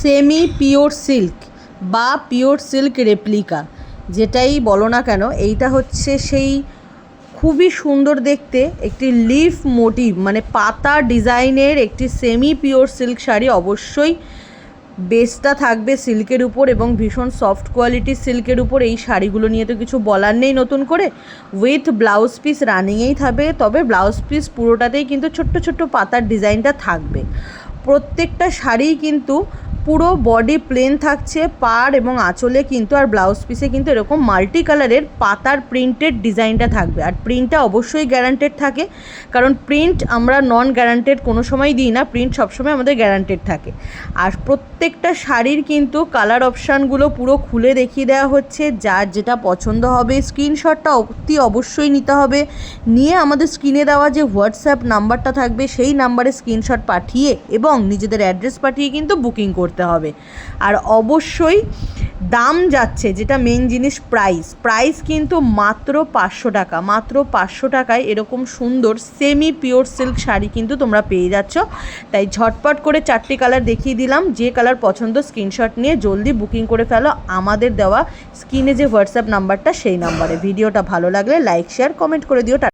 Semi pure silk বা pure silk replica, যেটাই বলো না কেন, এইটা হচ্ছে সেই খুবই সুন্দর দেখতে একটি লিফ মোটিভ মানে পাতা ডিজাইনের একটি সেমি পিওর সিল্ক শাড়ি। অবশ্যই বেসটা থাকবে সিল্কের উপর এবং ভীষণ সফট কোয়ালিটির সিল্কের উপর। এই শাড়িগুলো নিয়ে তো কিছু বলার নেই নতুন করে। উইথ ব্লাউজ পিস রানিংয়েই থাকবে, তবে ব্লাউজ পিস পুরোটাতেই কিন্তু ছোট্ট ছোট্ট পাতার ডিজাইনটা থাকবে। প্রত্যেকটা শাড়িই কিন্তু পুরো বডি প্লেন থাকছে, পাড় এবং আঁচলে কিন্তু আর ব্লাউজ পিসে কিন্তু এরকম মাল্টি কালারের পাতার প্রিন্টেড ডিজাইনটা থাকবে। আর প্রিন্টটা অবশ্যই গ্যারান্টেড থাকে, কারণ প্রিন্ট আমরা নন গ্যারান্টেড কোনো সময় দিই না প্রিন্ট সবসময় আমাদের গ্যারান্টেড থাকে। আর প্রত্যেকটা শাড়ির কিন্তু কালার অপশানগুলো পুরো খুলে দেখিয়ে দেওয়া হচ্ছে, যার যেটা পছন্দ হবে স্ক্রিনশটটা অতি অবশ্যই নিতে হবে। নিয়ে আমাদের স্ক্রিনে দেওয়া যে হোয়াটসঅ্যাপ নাম্বারটা থাকবে, সেই নাম্বারে স্ক্রিনশট পাঠিয়ে এবং নিজেদের অ্যাড্রেস পাঠিয়ে কিন্তু বুকিং করতে হবে। আর অবশ্যই দাম যাচ্ছে, যেটা মেন জিনিস প্রাইস প্রাইস কিন্তু মাত্র পাঁচশো টাকা। মাত্র পাঁচশো টাকায় এরকম সুন্দর সেমি পিওর সিল্ক শাড়ি কিন্তু তোমরা পেয়ে যাচ্ছ। তাই ঝটপট করে চারটি কালার দেখিয়ে দিলাম। যে কালার পছন্দ স্ক্রিনশট নিয়ে জলদি বুকিং করে ফেলো। আমাদের দেওয়া স্ক্রিনে যে হোয়াটসঅ্যাপ নাম্বারটা সেই নাম্বারে ভিডিওটা ভালো লাগলে লাইক শেয়ার কমেন্ট করে দিও।